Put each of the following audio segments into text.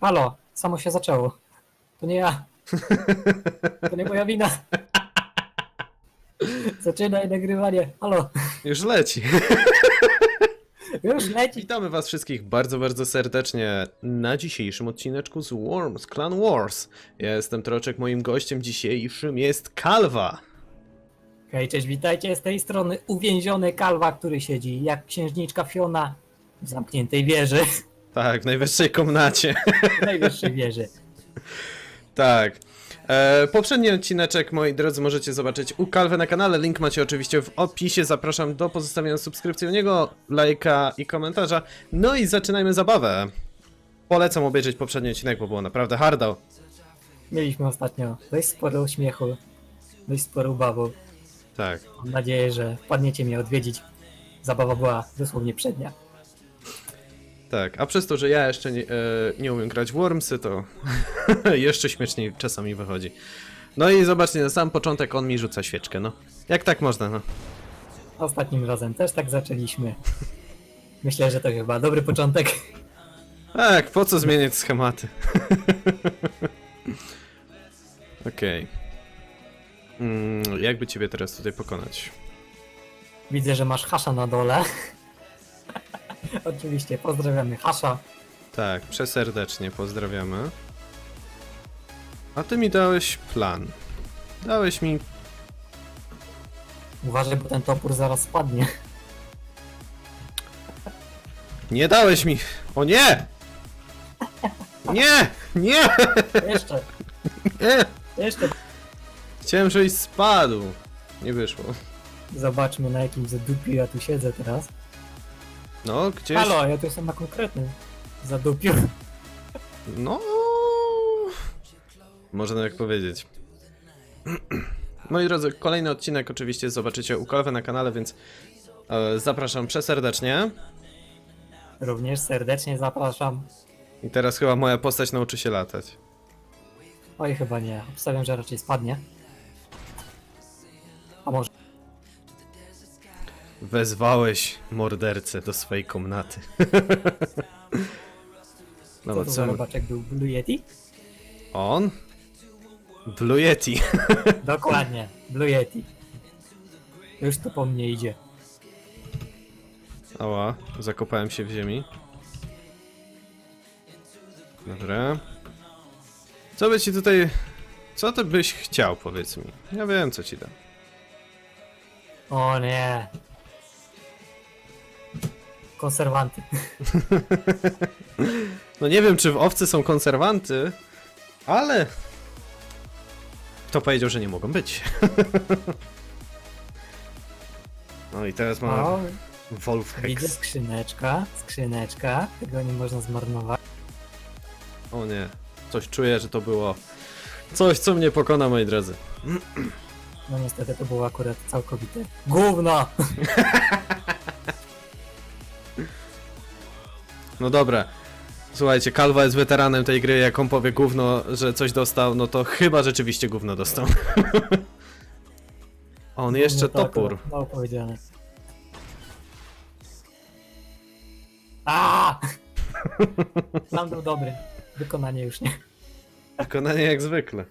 Halo, samo się zaczęło. To nie ja. To nie moja wina. Zaczynaj nagrywanie. Halo, Już leci. już leci. Witamy was wszystkich bardzo, bardzo serdecznie na dzisiejszym odcineczku z Worms, Clan Wars. Ja jestem Troczek, moim gościem dzisiejszym jest Kalwa. Hej, cześć, witajcie z tej strony uwięziony kalwa, który siedzi jak księżniczka Fiona w zamkniętej wieży, Tak, w najwyższej komnacie. w najwyższej wieży. tak. E, poprzedni odcineczek, moi drodzy, możecie zobaczyć u Kalwy na kanale. Link macie oczywiście w opisie. Zapraszam do pozostawienia subskrypcji u niego, lajka i komentarza. No i zaczynajmy zabawę. Polecam obejrzeć poprzedni odcinek, bo było naprawdę hardo. Mieliśmy ostatnio dość sporo śmiechu, dość sporo ubawu. Tak. Mam nadzieję, że wpadniecie mnie odwiedzić. Zabawa była dosłownie przednia. Tak, a przez to, że ja jeszcze nie, e, nie umiem grać w Wormsy, to jeszcze śmieszniej czasami wychodzi. No i zobaczcie, na sam początek on mi rzuca świeczkę, no. Jak tak można, no. Ostatnim razem też tak zaczęliśmy. Myślę, że to chyba dobry początek. Tak, po co zmieniać schematy? Okej. Mm, jakby ciebie teraz tutaj pokonać? Widzę, że masz hasza na dole. Oczywiście, pozdrawiamy hasza. Tak, przeserdecznie pozdrawiamy. A ty mi dałeś plan. Dałeś mi... Uważaj, bo ten topór zaraz spadnie. Nie dałeś mi... O nie! Nie! Nie! Jeszcze, Nie! jeszcze. Chciałem, żebyś spadł. Nie wyszło. Zobaczmy na jakim zadupiu ja tu siedzę teraz. No, gdzieś... Halo, ja tu jestem na konkretnym zadupiu. No... Można tak powiedzieć. Moi drodzy, kolejny odcinek oczywiście zobaczycie u Kalwy na kanale, więc e, zapraszam przeserdecznie. Również serdecznie zapraszam. I teraz chyba moja postać nauczy się latać. Oj, chyba nie. Obstawiam, że raczej spadnie. A może Wezwałeś mordercę do swojej komnaty. co No to co? za robaczek był? Blue Yeti? On? Blue Yeti. Dokładnie, Blue Yeti. Już tu po mnie idzie. Ała, zakopałem się w ziemi. Dobra. Co by ci tutaj... Co ty byś chciał, powiedz mi? Ja wiem, co ci dam. O nie. Konserwanty. No nie wiem, czy w owcy są konserwanty, ale... Kto powiedział, że nie mogą być? No i teraz O, Wolf widzę Hex. skrzyneczka, skrzyneczka. Tego nie można zmarnować. O nie, coś czuję, że to było coś, co mnie pokona, moi drodzy. No niestety to było akurat całkowite gówno. No dobra. Słuchajcie, Kalwa jest weteranem tej gry, jak on powie gówno, że coś dostał, no to chyba rzeczywiście gówno dostał. on jeszcze Gówno to topór. akurat Mało powiedziane. A! Plan był dobry. Wykonanie już nie. Wykonanie jak zwykle.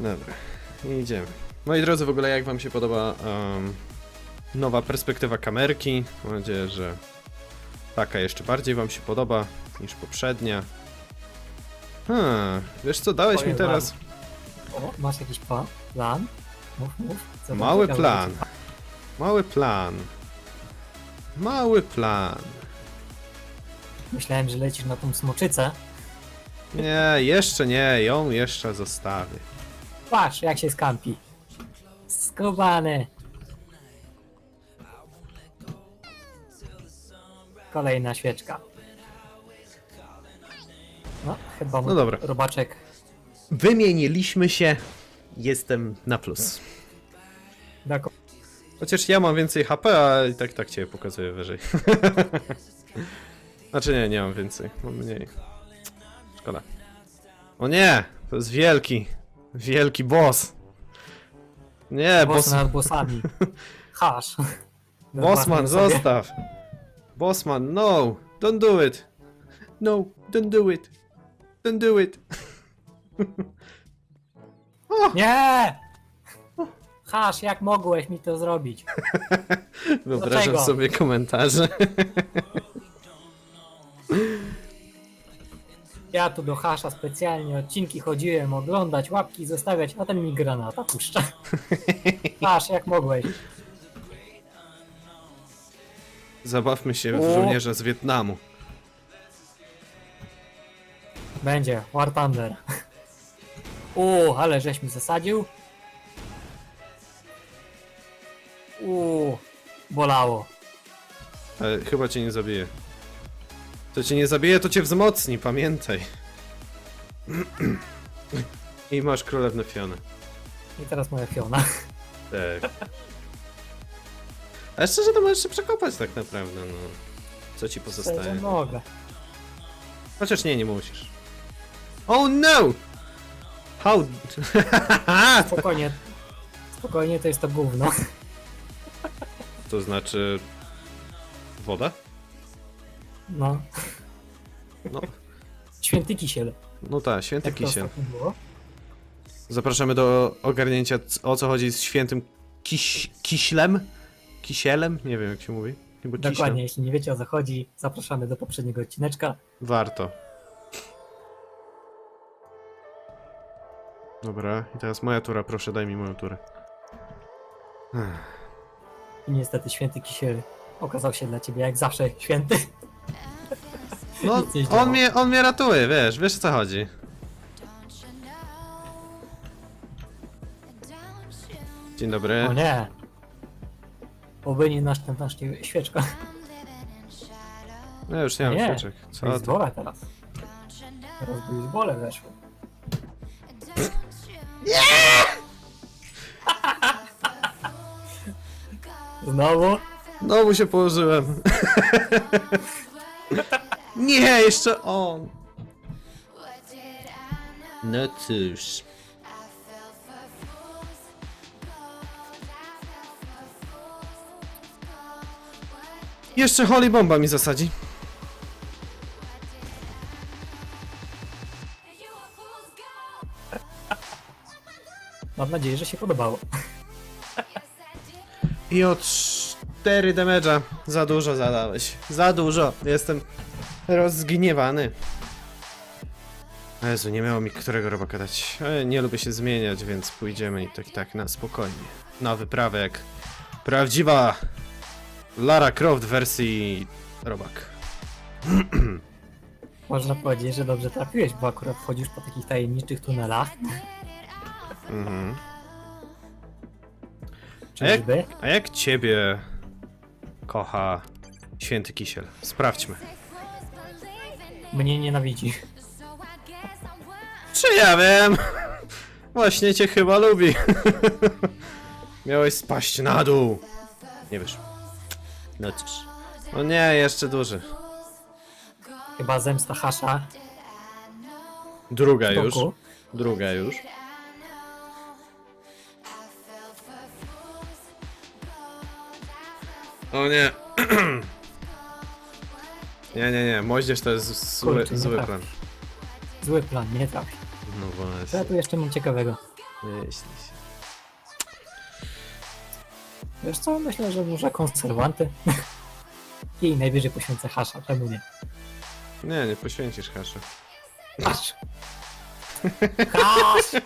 Dobra, idziemy. Moi drodzy, w ogóle jak wam się podoba em, nowa perspektywa kamerki? Mam nadzieję, że taka jeszcze bardziej wam się podoba niż poprzednia. Hmm, wiesz co, dałeś mi Powiem teraz O, masz jakiś plan? Plan? Mów, mów. Co mały plan. Mały plan. Mały plan. Myślałem, że lecisz na tą smoczycę. Nie, jeszcze nie, ją jeszcze zostawię. Patrz, jak się skampi. Skubany. Kolejna świeczka. No, chyba No dobra. robaczek. Wymieniliśmy się. Jestem na plus. Dako- Chociaż ja mam więcej HP, a i tak tak cię pokazuję wyżej. znaczy nie, nie mam więcej, mam mniej. Szkoda. O nie! To jest wielki, wielki boss. Nie, Boss boss, nad bossami. Hasz. bossman, sobie. zostaw! Bossman, no! Don't do it. No, don't do it. Don't do it. Nie! Hasz, jak mogłeś mi to zrobić? Wyobrażam Dlaczego? sobie komentarze. Ja tu do Hasza specjalnie odcinki chodziłem oglądać, łapki zostawiać, a ten mi granata puszcza. Hasz, jak mogłeś? Zabawmy się w żołnierza z Wietnamu. Będzie, War Thunder. Uuu, ale żeś mi zasadził. Uuu, bolało. Ale chyba cię nie zabije. To cię nie zabije, to cię wzmocni, pamiętaj. I masz królewnę Fionę. I teraz moja Fiona. Tak. Ale szczerze to możesz się przekopać tak naprawdę, no. Co ci pozostaje? mogę. Chociaż nie, nie musisz. Oh no! How? Spokojnie. Spokojnie, to jest to gówno. to znaczy... Woda? No, No, święty kisiel. no tak, święty Jak to kisiel. ostatnio było? Zapraszamy do ogarnięcia c- o co chodzi z świętym kiś, kiślem? Kisielem? Nie wiem jak się mówi. Chyba kiślem. Dokładnie, jeśli nie wiecie o co chodzi, zapraszamy do poprzedniego odcineczka. Warto. Dobra, i teraz moja tura, proszę daj mi moją turę. Ech. I niestety święty kisiel okazał się dla ciebie jak zawsze święty. No, Nic nie zdziałało. on mnie, on mnie ratuje, wiesz, wiesz o co chodzi. Dzień dobry. O nie. Oby nie następna śnie- świeczka. No już nie mam Nie. świeczek. To Co jest to? bole teraz. Teraz by już bole weszło. Znowu? Znowu się położyłem. nie, jeszcze on. No cóż. Jeszcze Holy Bomba mi zasadzi. Mam nadzieję, że się podobało. I o 4 damage'a. Za dużo zadałeś. Za dużo. Jestem rozgniewany. Jezu, nie miało mi którego robaka dać. Ale nie lubię się zmieniać, więc pójdziemy i tak i tak na spokojnie. Na wyprawę jak prawdziwa Lara Croft wersji robak. Można powiedzieć, że dobrze trafiłeś, bo akurat wchodzisz po takich tajemniczych tunelach. Mhm. A jak, Czyżby? a jak ciebie kocha święty kisiel? Sprawdźmy. Mnie nienawidzi. Czy ja wiem? Właśnie cię chyba lubi. Miałeś spaść na dół. Nie wiesz. No cóż. O nie, jeszcze duży. Chyba zemsta Hasza. Druga już. boku. Druga już. O nie. Nie, nie, nie. Moździerz to jest zły, Kurczę, nie zły trafi. plan. Zły plan, nie trafi. No Co ja właśnie. tu jeszcze mam ciekawego? Myśli się. Wiesz co, myślę, że może konserwanty. I najwyżej poświęcę Hasza, czemu nie? Nie, nie poświęcisz haszy. Hasz! Hasz!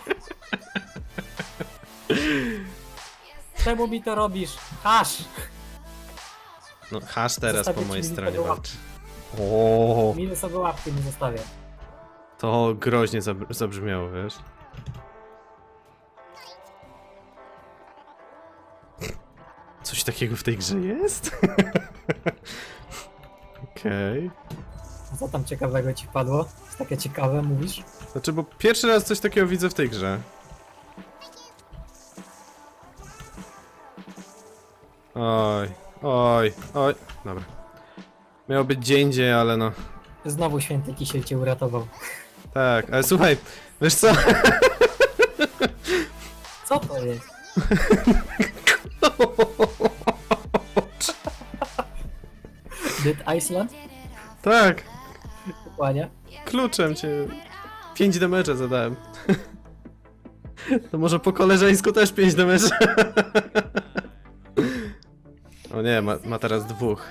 Czemu mi to robisz? Hasz! No, hasz teraz po Zostawię mojej ci stronie tego walczy. O, Mile sobie łapki nie zostawię. to groźnie zabr- zabrzmiało, wiesz? Takiego w tej grze jest? Okej. A co tam ciekawego ci padło? Jest takie ciekawe, mówisz? Znaczy, bo pierwszy raz coś takiego widzę w tej grze. Oj, oj, oj. Dobra. Miał być gdzie indziej, ale no. Znowu święty kisiel cię uratował. Tak, ale słuchaj, wiesz co? Co to jest? Iceland? Tak, Dokładnie. kluczem cię. 5 damage'a zadałem. To może po koleżeńsku też 5 damage'a. O nie, ma, ma teraz dwóch.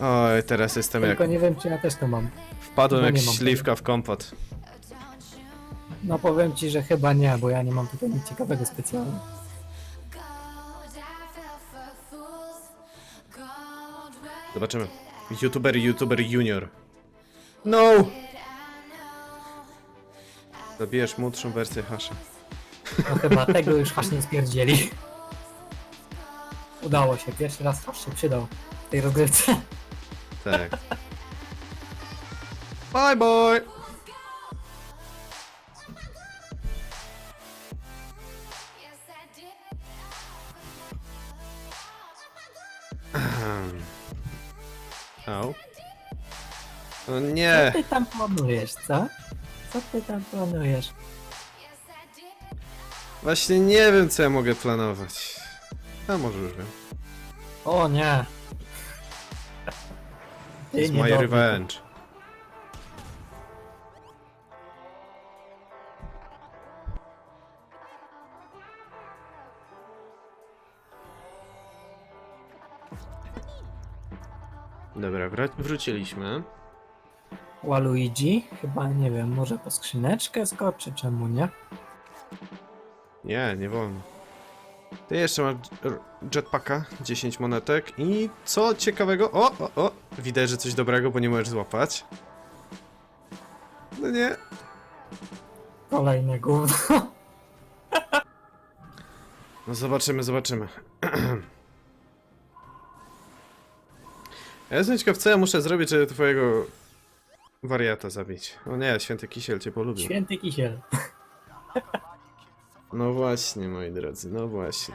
Oj, teraz jestem jak... Tylko nie wiem, czy ja też to mam. Wpadłem Chyba jak nie mam śliwka w kompot. No powiem ci, że chyba nie, bo ja nie mam tutaj nic ciekawego specjalnie. Zobaczymy. YouTuber, YouTuber Junior. No! Zabijesz młodszą wersję hasza. No chyba tego już hasz nie spierdzieli. Udało się, pierwszy raz hasz się przydał w tej rozgrywce. Tak. Bye bye! Co ty tam planujesz, co? Co ty tam planujesz? Właśnie nie wiem co ja mogę planować. A może już wiem. O nie! Ty It's my niedobry. revenge. Dobra, wra- wróciliśmy. Waluigi? Chyba nie wiem, może po skrzyneczkę skoczy, czemu nie? Nie, nie wolno. Ty jeszcze masz r- jetpacka, 10 monetek i co ciekawego? O, o, o! Widać, że coś dobrego, bo nie możesz złapać. No nie. Kolejne gówno. No zobaczymy, zobaczymy. Ja jestem ciekaw, co ja muszę zrobić, żeby twojego wariata zabić. O nie, święty kisiel cię polubił. Święty kisiel. No właśnie, moi drodzy, no właśnie.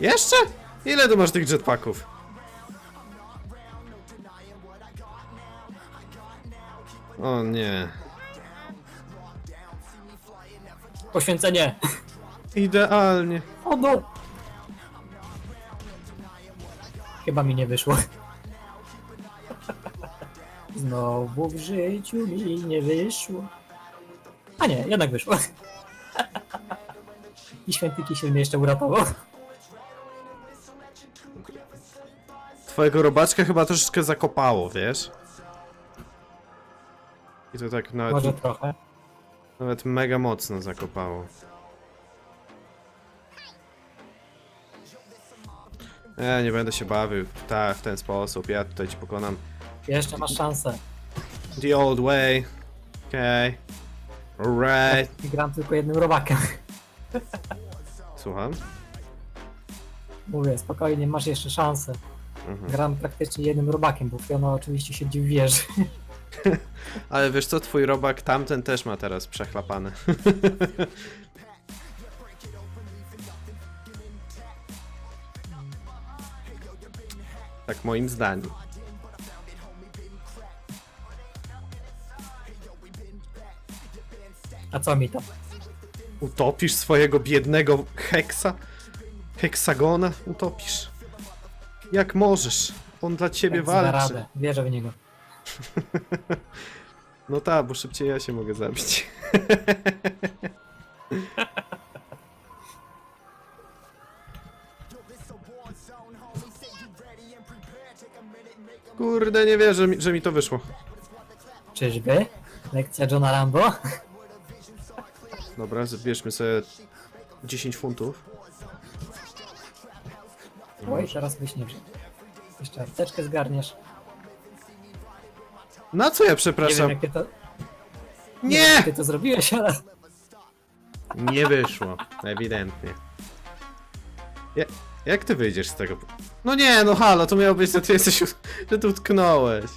Jeszcze? Ile tu masz tych jetpacków? O nie. Poświęcenie! Idealnie. O no! Chyba mi nie wyszło. Znowu w życiu mi nie wyszło. A nie, jednak wyszło. I święty kisiel mnie jeszcze uratował. Twojego robaczka chyba troszeczkę zakopało, wiesz? I to tak nawet, Może trochę. nawet mega mocno zakopało. Ja nie będę się bawił tak, w ten sposób, ja tutaj ci pokonam Jeszcze masz szansę. the old way. Okej. Okay. Alright. I gram tylko jednym robakiem. Słucham? Mówię, spokojnie, masz jeszcze szansę. Mhm. Gram praktycznie jednym robakiem, bo Fiona oczywiście siedzi w wieży. Ale wiesz co, twój robak tamten też ma teraz przechlapane. tak moim zdaniem. A co mi to? Utopisz swojego biednego heksa? Heksagona? Utopisz? Jak możesz? On dla ciebie zda walczy. radę. Wierzę w niego. No tak, bo szybciej ja się mogę zabić. Kurde, nie wierzę, że mi, że mi to wyszło. Czyżby? Lekcja Johna Rambo? Dobra, zbierzmy sobie 10 funtów. Oj, teraz wyśniesz. Jeszcze apteczkę zgarniesz. Na co ja Nie wiem przepraszam? jak ty to, nie! Nie! wiem, jak ty to zrobiłeś, ale Nie wyszło, ewidentnie. Ja, jak ty wyjdziesz z tego? No nie, no halo, to miało być, że ty jesteś, że tu utknąłeś.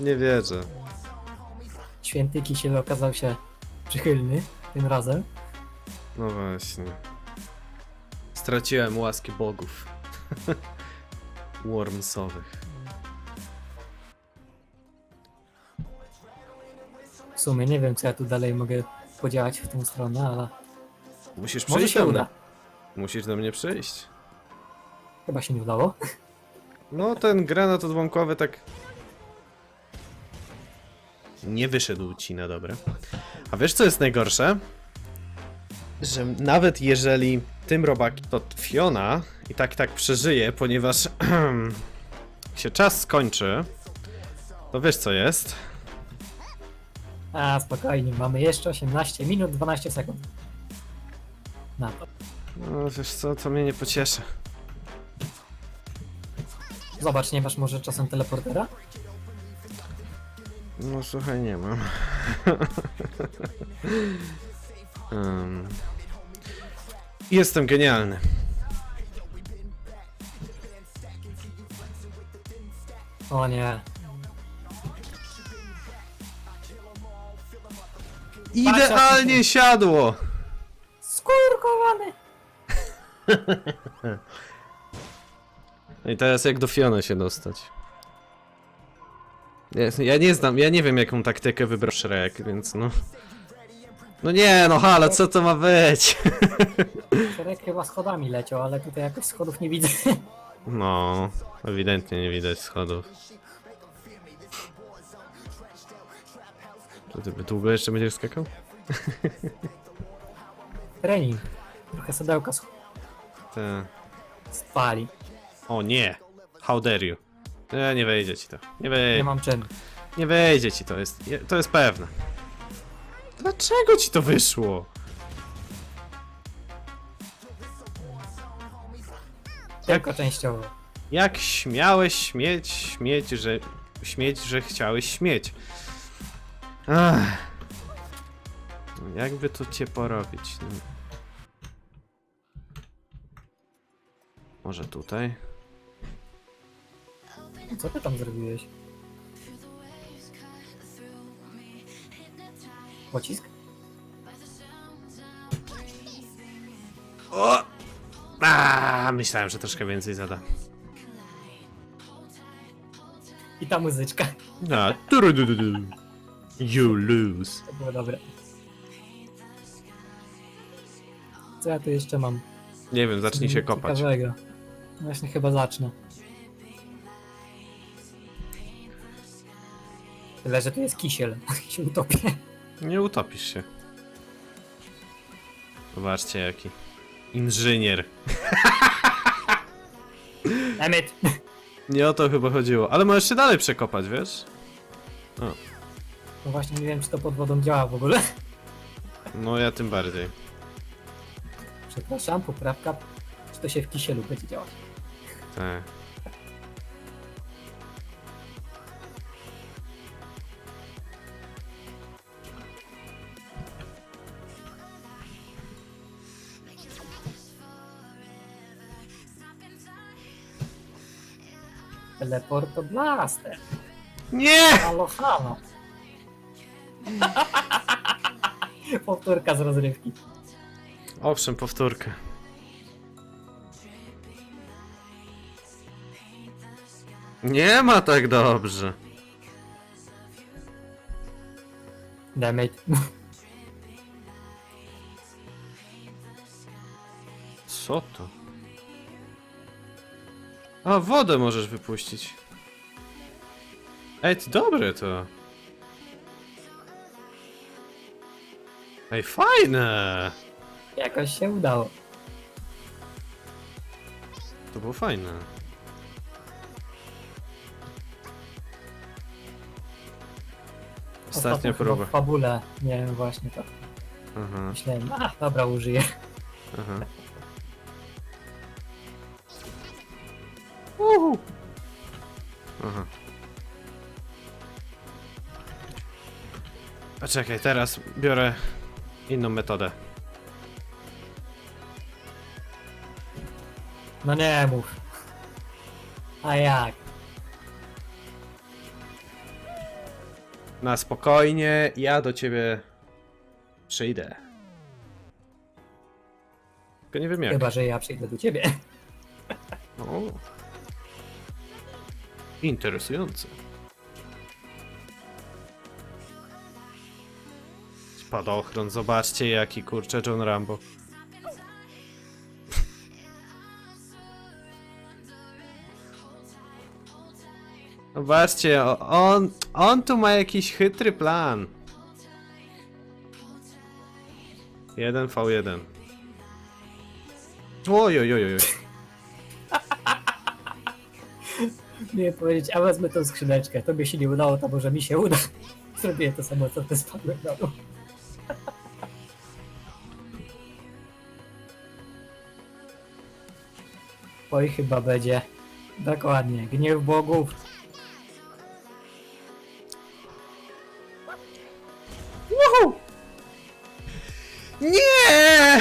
Nie wierzę. święty kisiel okazał się przychylny tym razem. No właśnie. Straciłem łaski bogów. Wormsowych. W sumie nie wiem co ja tu dalej mogę podziałać w tą stronę, ale Musisz może przejść się uda. Musisz do mnie przyjść. Chyba się nie udało. No, ten granat odłamkowy tak... Nie wyszedł ci na dobre. A wiesz, co jest najgorsze? Że nawet jeżeli tym robaki to Fiona i tak tak przeżyje, ponieważ się czas skończy, to wiesz co jest? A, spokojnie, mamy jeszcze 18 minut, 12 sekund. Na to. No wiesz co, to mnie nie pocieszy. Zobacz, nie masz może czasem teleportera? No słuchaj, nie mam. um. Jestem genialny. O nie. Idealnie siadło! Skurkowany! No i teraz jak do Fiony się dostać? Ja, ja nie znam, ja nie wiem jaką taktykę wybrał Shrek, więc no... No nie, no halo, co to ma być? Szereg chyba schodami leciał, ale tutaj jakoś schodów nie widzę. No, ewidentnie nie widać schodów. To ty długo jeszcze będziesz skakał? Trening. Trochę sedełka sch- Te... spali. O nie! How dare you? Nie, nie wejdzie ci to. Nie Nie wejdzie. mam czym. Nie wejdzie ci to, jest, je- to jest pewne. Dlaczego ci to wyszło? Tylko częściowo. Jak śmiałeś śmieć, śmieć, że... Śmieć, że chciałeś śmieć. Ach. No Jakby to cię porobić? No. Może tutaj? Co ty tam zrobiłeś? Pocisk? O! A, myślałem, że troszkę więcej zada. I ta muzyczka. A, turudududu. You lose. To było dobre. Co ja tu jeszcze mam? Nie wiem, zacznij się kopać. Ciekawego. Właśnie chyba zacznę. Tyle, że tu jest kisiel. się utopię. Nie utopisz się. Zobaczcie jaki. Inżynier. Emmet! Nie o to chyba chodziło. Ale możesz się dalej przekopać, wiesz? No właśnie nie wiem, czy to pod wodą działa w ogóle. No ja tym bardziej. Przepraszam, poprawka. Czy to się w kisielu będzie działać? Tak. Teleporto Blaster. Nie! Halo, halo. Powtórka z rozrywki. Owszem, powtórkę. Nie ma tak dobrze. Damage. Co to? A, wodę możesz wypuścić. Ej, to dobre to. Ej, fajne! Jakoś się udało. To było fajne. Ostatnia chyba próba. W fabule. Nie wiem, właśnie to. Aha, Myślałem, a dobra, użyję. aha. Czekaj, teraz biorę inną metodę. No nie mów. A jak? Na spokojnie, ja do ciebie przyjdę. Tylko nie wiem jak. Chyba, że ja przyjdę do ciebie. O. Interesujące. spadochron. Zobaczcie jaki, kurczę, John Rambo. Zobaczcie, on, on tu ma jakiś chytry plan. 1v1. Ojojojoj. Nie powiedzieć, a wezmę tą skrzyneczkę. Tobie się nie udało, to może mi się uda. Zrobię to samo, co ty spadłem na. Oj, chyba będzie. Dokładnie, gniew bogów. Woohoo! Nie!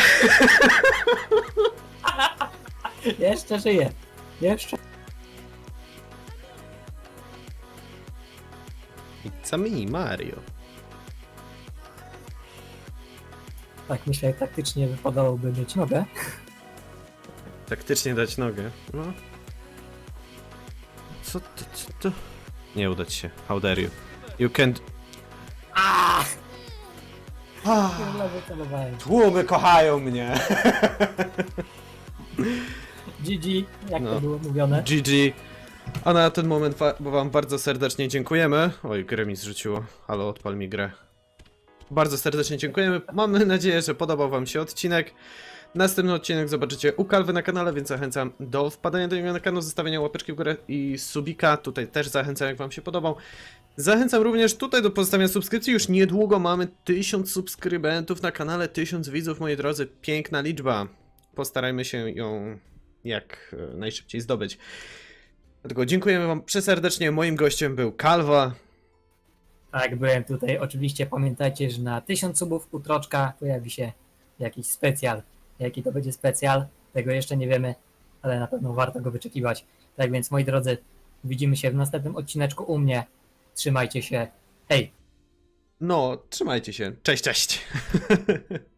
Jeszcze żyje. Jeszcze. It's a me, Mario. Tak myślę, jak taktycznie wypadałoby mieć nogę. Taktycznie dać nogę. No. Co to, co to? Nie uda ci się. How dare you? You can't... Ah, Kurwa, wycelowałem. tłumy kochają mnie. GG, jak No. to było mówione. GG. A na ten moment wa- wam bardzo serdecznie dziękujemy. Oj, grę mi zrzuciło. Halo, odpal mi grę. Bardzo serdecznie dziękujemy. Mamy nadzieję, że podobał wam się odcinek. Następny odcinek zobaczycie u Kalwy na kanale, więc zachęcam do wpadania do niego na kanał, zostawienia łapeczki w górę i subika. Tutaj też zachęcam, jak wam się podobał. Zachęcam również tutaj do pozostawienia subskrypcji. Już niedługo mamy 1000 subskrybentów na kanale, 1000 widzów, moi drodzy. Piękna liczba. Postarajmy się ją jak e, najszybciej zdobyć. Dlatego dziękujemy wam przeserdecznie. Moim gościem był Kalwa. Tak, byłem tutaj. Oczywiście pamiętajcie, że na 1000 subów u Troczka pojawi się jakiś specjal. Jaki to będzie specjal, tego jeszcze nie wiemy, ale na pewno warto go wyczekiwać. Tak więc, moi drodzy, widzimy się w następnym odcineczku u mnie. Trzymajcie się. Hej! No, trzymajcie się. Cześć, cześć.